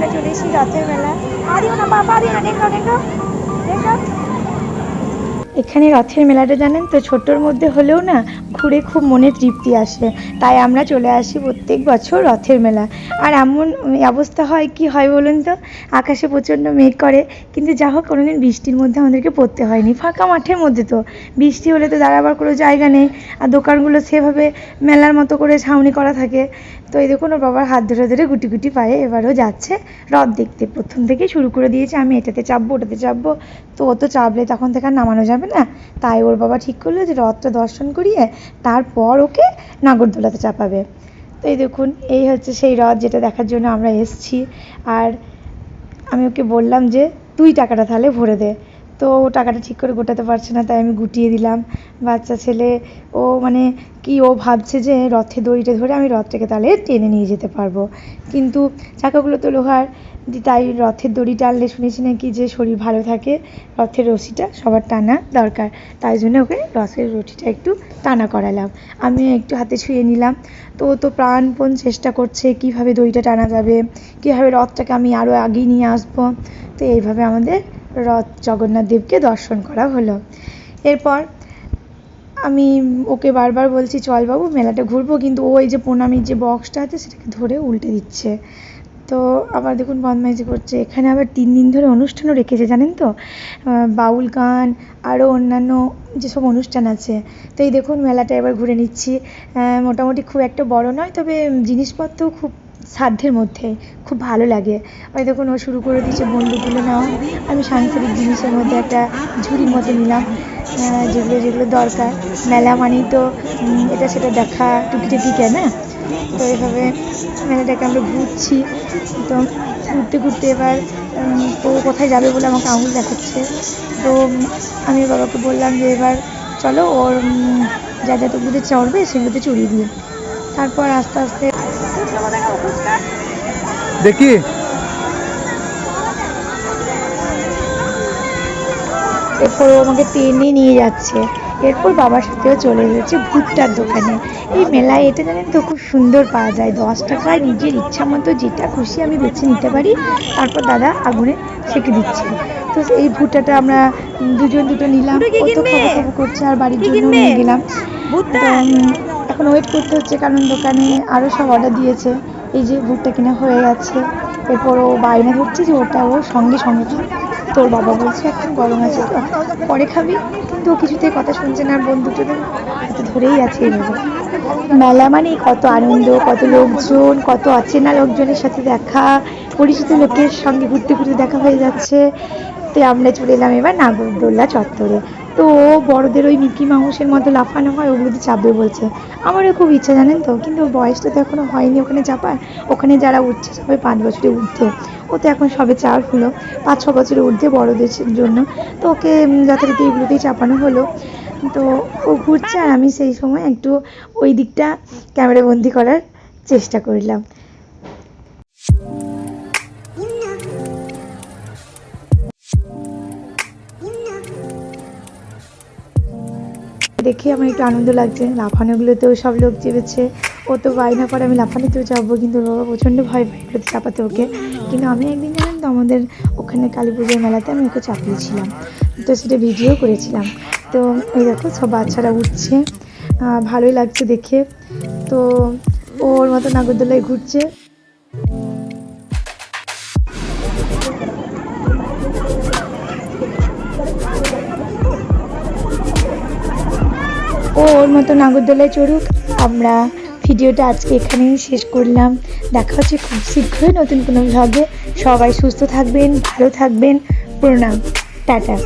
আমরা চলে এসেছি রথের মেলা পা দিও না পা পা না দেখো দেখো দেখো। এখানে রথের মেলাটা জানেন তো? ছোটোর মধ্যে হলেও না ঘুরে খুব মনে তৃপ্তি আসে। তাই আমরা চলে আসি প্রত্যেক বছর রথের মেলা। আর এমন অবস্থা হয় কি হয় বলুন তো? আকাশে প্রচণ্ড মেঘ করে। কিন্তু যা হোক, কোনোদিন বৃষ্টির মধ্যে আমাদেরকে পড়তে হয়নি। ফাঁকা মাঠের মধ্যে তো। বৃষ্টি হলে তো দাঁড়াবার কোনো জায়গা নেই। আর দোকানগুলো সেভাবে মেলার মতো করে ছাউনি করা থাকে। তো এই দেখুন, ওর বাবার হাত ধরে ধরে গুটি গুটি পায়ে এবারও যাচ্ছে রথ দেখতে। প্রথম থেকেই শুরু করে দিয়েছে, আমি এটাতে চাপবো, ওটাতে চাপবো। তো ও তো চাপলে তখন থেকে আর নামানো যাবে না। তাই ওর বাবা ঠিক করল যে রথটা দর্শন করিয়ে তারপর ওকে নাগরদোলাতে চাপাবে। তো এই দেখুন, এই হচ্ছে সেই রথ যেটা দেখার জন্য আমরা এসছি। আর আমি ওকে বললাম যে, তুই টাকাটা তাহলে ভরে দে। তো টাকাটা ঠিক করে গোটাতে পারছে না, তাই আমি গুটিয়ে দিলাম। বাচ্চা ছেলে, ও মানে কি ও ভাবছে যে রথে দড়িটা ধরে আমি রথটাকে তাহলে টেনে নিয়ে যেতে পারব। কিন্তু চাকাগুলো তো লোহার। তাই রথের দড়ি টানলে শুনেছি নাকি যে শরীর ভালো থাকে, রথের রশিটা সবার টানা দরকার। তাই জন্য ওকে রথের রশিটা একটু টানা করালাম। আমি একটু হাতে ছুঁয়ে নিলাম। তো ও তো প্রাণপণ চেষ্টা করছে কীভাবে দড়িটা টানা যাবে, কীভাবে রথটাকে আমি আরও আগিয়ে নিয়ে আসব। তো এইভাবে আমাদের রথ জগন্নাথ দেবকে দর্শন করা হলো। এরপর আমি ওকে বারবার বলছি, চল বাবু, মেলাটা ঘুরবো। কিন্তু ওই যে প্রণামীর যে বক্সটা আছে, সেটাকে ধরে উল্টে দিচ্ছে। তো আবার দেখুন বদমাইজি করছে। এখানে আবার তিন দিন ধরে অনুষ্ঠানও রেখেছে, জানেন তো? বাউল গান আরও অন্যান্য যেসব অনুষ্ঠান আছে। তো এই দেখুন, মেলাটা এবার ঘুরে নিচ্ছি। মোটামুটি খুব একটা বড় নয়, তবে জিনিসপত্র খুব সাধ্যের মধ্যে খুব ভালো লাগে। ওই দেখুন ও শুরু করে দিয়েছে বন্দুকগুলো নাও আমি সাংসারিক জিনিসের মধ্যে একটা ঝুড়ির মতো নিলাম যেগুলো যেগুলো দরকার। মেলা মানেই তো এটা সেটা দেখা টুকিটাকি কেন? তো এইভাবে মেলাটাকে আমরা ঘুরছি। তো ঘুরতে ঘুরতে এবার ও কোথায় যাবে বলে আমাকে আঙুল দেখাচ্ছে। তো আমি বাবাকে বললাম যে এবার চলো ওর যা যা তোগুলোতে চড়বে সেগুলোতে চড়িয়ে দিই তারপর আস্তে আস্তে দেখি। এরপর ও আমাকে টেনে নিয়ে যাচ্ছে। এরপর বাবার সাথেও চলে এসেছে ভুট্টার দোকানে। এই মেলায় এটা জানেন তো খুব সুন্দর পাওয়া যায়। দশ টাকায় নিজের ইচ্ছা মতো যেটা খুশি আমি বেছে নিতে পারি তারপর দাদা আগুনে সেঁকে দিচ্ছে। তো এই ভুট্টাটা আমরা দুজন দুটো নিলাম। কত খাব খাব করছে আর বাড়ির জন্য নিয়ে গেলাম। এখন ওয়েট করতে হচ্ছে কারণ দোকানে আরও সব অর্ডার দিয়েছে। এই যে ভুট্টা কিনা হয়ে গেছে এরপর ও বায়না ধরছে যে ওটা ও সঙ্গে সঙ্গে তোর বাবা বলছে এখন গরম আছে তো, পরে খাবি। কিন্তু ও কিছুতেই কথা শুনছে না, আর বন্ধুটা হাতে ধরেই আছে এইভাবে মেলা মানে কত আনন্দ, কত লোকজন, কত অচেনা লোকজনের সাথে দেখা। পরিচিত লোকের সঙ্গে ঘুরতে ঘুরতে দেখা হয়ে যাচ্ছে। তো আমরা চলে এলাম এবার নাগরদোল্লা চত্বরে। তো ও বড়দের ওই মিকি মাউসের মতো লাফানো হয় ওগুলোতে চাপবে বলছে। আমারও খুব ইচ্ছা জানেন তো, কিন্তু বয়সটা তো এখনও হয়নি ওখানে চাপার ওখানে যারা উঠছে, সবাই পাঁচ বছরে উঠতে ও তো এখন সবে চার হলো, পাঁচ, ছ বছরে উঠতে বড়দের জন্য। তো ওকে যথারীতি এগুলোতেই চাপানো হলো। তো ও ঘুরছে আর আমি সেই সময় একটু ওই দিকটা ক্যামেরা বন্দি করার চেষ্টা করলাম। দেখে আমার একটু আনন্দ লাগছে। লাফানোগুলোতেও সব লোক চেপেছে। ও তো বায়না করে আমি লাফানোতেও চাপবো, কিন্তু বাবা প্রচণ্ড ভয় পায় এগুলোতে চাপাতে ওকে। কিন্তু আমি একদিন জানেন তো, আমাদের ওখানে কালী পুজোর মেলাতে আমি ওকে চাপিয়েছিলাম। তো সেটা ভিডিও করেছিলাম। তো এই দেখো, সব বাচ্চারা উঠছে। ভালোই লাগছে দেখে। তো ওর মতো নাগরদোলায় ঘুরছে। ও ওর মতো নাগরদোলায় চড়ুক। আমরা ভিডিওটা আজকে এখানেই শেষ করলাম। দেখা হচ্ছে খুব শীঘ্রই নতুন কোনো ভ্লগে সবাই সুস্থ থাকবেন, ভালো থাকবেন। প্রণাম। টাটা।